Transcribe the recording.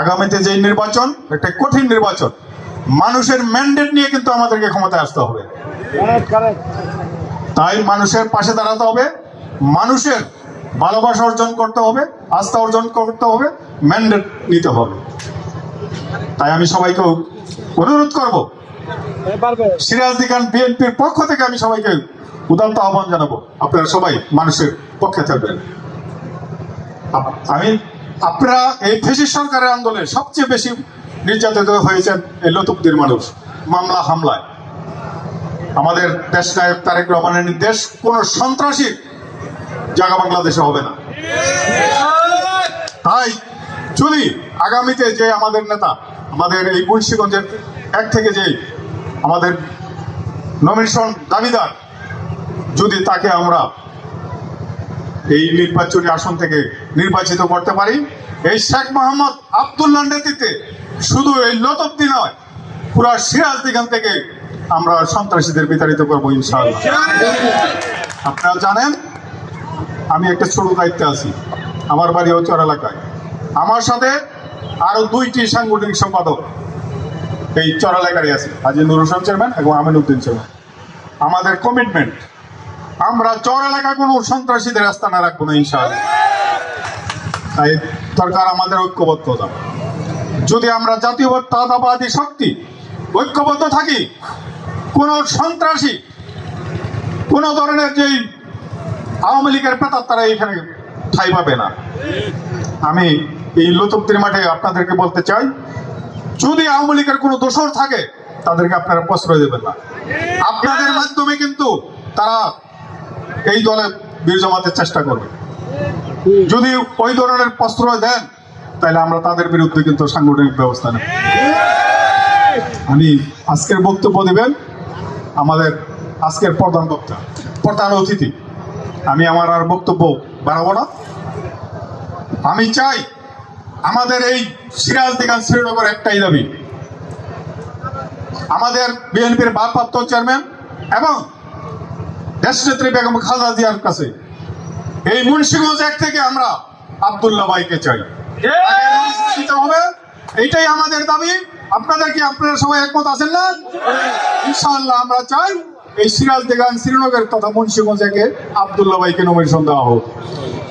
আগামীতে যে নির্বাচন, একটা কঠিন নির্বাচন, মানুষের ম্যান্ডেট নিয়ে কিন্তু আমাদেরকে ক্ষমতায় আসতে হবে। তাই মানুষের পাশে দাঁড়াতে হবে, মানুষের ভালোবাসা অর্জন করতে হবে, আস্থা অর্জন করতে হবে ম্যান্ডেট নিতে হবে। তাই আমি সবাইকে অনুরোধ করব সিরাজদি খান বিএনপির পক্ষ থেকে আমি সবাইকে উদান্ত আহ্বান জানাব। আপনারা সবাই মানুষের পক্ষে থাকবেন। আমি আপনারা এই ফেসি সরকারের আন্দোলনে সবচেয়ে বেশি নির্যাতিত হয়েছেন এই লতুবদের মানুষ, মামলা হামলায়। আমাদের দেশ নায়ক তারেক রহমানের নির্দেশ, কোন সন্ত্রাসী জায়গা বাংলাদেশে হবে না। তাই যদি আগামীতে যে আমাদের নেতা, আমাদের এই মুন্সিগঞ্জের এক থেকে যে আমাদের নমিনেশন দাবিদার, যদি তাকে আমরা এই নির্বাচনী আসন থেকে নির্বাচিত করতে পারি। এই শেখ মোহাম্মদ আবদুল্লাহ নেতৃত্বে শুধু এই লতব্দি নয়, পুরা সিরাজ দিগান থেকে আমরা সন্ত্রাসীদের বিতাড়িত করব ইনশাআল্লাহ। আপনারা জানেন, আমি একটা ছোট দায়িত্বে আছি, আমার বাড়ি চর এলাকায়। আমার সাথে আরও দুইটি সাংগঠনিক সম্পাদক এই চর এলাকারই আছে হাজি নুর হোসেন চেয়ারম্যান এবং আমিন উদ্দিন চেয়ারম্যান। আমাদের কমিটমেন্ট আমরা চর এলাকা কোনো সন্ত্রাসীদের রাস্তা না রাখব না, ইনশাআল্লাহ। তাই সরকার আমাদের ঐক্যবদ্ধতা যদি আমরা জাতীয়তাবাদী শক্তি ঐক্যবদ্ধ থাকি, কোন সন্ত্রাসী, কোন ধরনের যেই আওয়ামী লীগের পেতার তারা এখানে ঠাই পাবে না। আমি এই লতুপ্তির মাঠে আপনাদেরকে বলতে চাই, যদি আওয়ামী লীগের কোনো দোষর থাকে, তাদেরকে আপনারা প্রশ্রয় দেবেন না। আপনাদের মাধ্যমে কিন্তু তারা এই দলে বীর জমাতে চেষ্টা করবে। যদি ওই ধরনের প্রশ্রয় দেন, তাহলে আমরা তাদের বিরুদ্ধে কিন্তু সাংগঠনিক ব্যবস্থা নেব। আমি আজকের বক্তব্য দেবেন আমাদের আজকের প্রধান বক্তা, প্রধান অতিথি। আমি আমার আর বক্তব্য বাড়াবো না। আমি চাই আমাদের এই সিরাজ দিগান শ্রীনগর একটাই দাবি। আমাদের বিএনপির ভারপ্রাপ্ত চেয়ারম্যান এবং দেশনেত্রী বেগম খালদা জিয়ার কাছে। এই মুন্সিগঞ্জ এক থেকে আমরা আব্দুল্লাহ ভাইকে চাই। হবে এইটাই আমাদের দাবি। আপনাদের কি আপনারা সবাই একমত আছেন না? ইনশাআল্লাহ আমরা চাই এই সিরাজ দেগান শ্রীনগর তথা মুন্সিগঞ্জ একে আবদুল্লাহ ভাইকে নমিনেশন দেওয়া হোক।